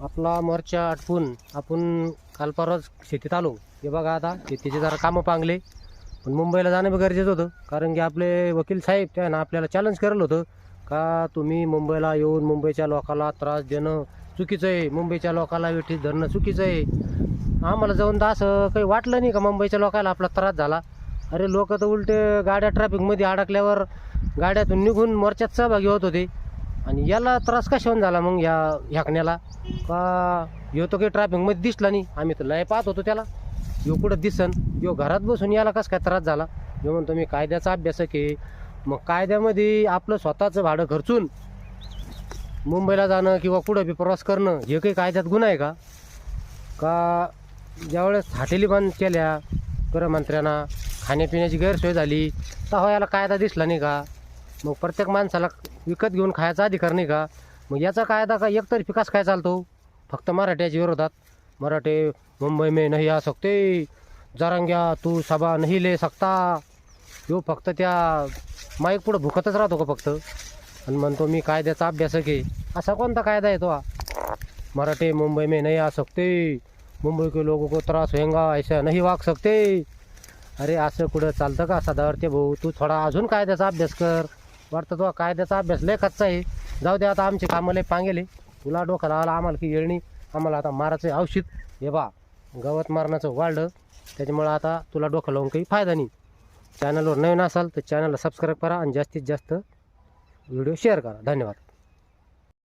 आपला मोर्चा आटपून आपण काल परवाच शेतीत आलो. हे बघा आता शेतीचे जरा कामं पांगले. पण मुंबईला जाणं बी गरजेचं होतं. कारण की आपले वकील साहेब त्या ना आपल्याला चॅलेंज करलं होतं. का तुम्ही मुंबईला येऊन मुंबईच्या लोकाला त्रास देणं चुकीचं आहे. मुंबईच्या लोकाला वेठीत धरणं चुकीचं आहे. आम्हाला जाऊन तर असं काही वाटलं नाही का मुंबईच्या लोकाला आपला त्रास झाला? अरे लोक तर उलटे गाड्या ट्रॅफिकमध्ये अडकल्यावर गाड्यातून निघून मोर्चात सहभागी होत होते. आणि याला त्रास कशाहून झाला मग ह्या ह्याकण्याला? का ह्यो तो काही ट्रॅफिकमध्ये दिसला नाही? आम्ही तर लय पाहत होतो त्याला. ह्यो कुठं दिसन? ह्यो घरात बसून याला कसं काय त्रास झाला? ह्यो म्हणतो मी कायद्याचा अभ्यासक आहे. मग कायद्यामध्ये आपलं स्वतःचं भाडं खर्चून मुंबईला जाणं किंवा कुठं बी प्रवास करणं हे काही कायद्यात गुन्हा आहे का? का ज्यावेळेस हाटेली बंद केल्या गृहमंत्र्यांना खाण्यापिण्याची गैरसोय झाली तर हो याला कायदा दिसला नाही का? मग प्रत्येक माणसाला विकत घेऊन खायचा अधिकार नाही का? मग याचा कायदा का एकतर्फी कसा काय चालतो? फक्त मराठ्याच्या विरोधात. मराठे मुंबई में नाही आ सकते. जरांग्या तू सभा नाही ले सकता. यो फक्त त्या माईक पुढं भुकतच राहतो का फक्त? आणि म्हणतो मी कायद्याचा अभ्यासक आहे. असा कोणता कायदा आहे तो? हा मराठे मुंबई में नाही आ सकते. मुंबई के लोगों को त्रास होएगा ऐसा नाही वाग सकते. अरे असं कुठं चालतं का सदावरते भाऊ? तू थोडा अजून कायद्याचा अभ्यास कर. वाटतं तो कायद्याचा अभ्यास लय कच्चा आहे. जाऊ दे आता आमचे कामं लय पांगेले. तुला डोकं लावला आम्हाला की येळणी आम्हाला आता मारायचं आहे औषध. हे बा गवत मारण्याचं वाढलं. त्याच्यामुळं आता तुला डोकं लावून काही फायदा नाही. चॅनलवर नवीन असाल तर चॅनलला सबस्क्राईब करा आणि जास्तीत जास्त व्हिडिओ शेअर करा. धन्यवाद.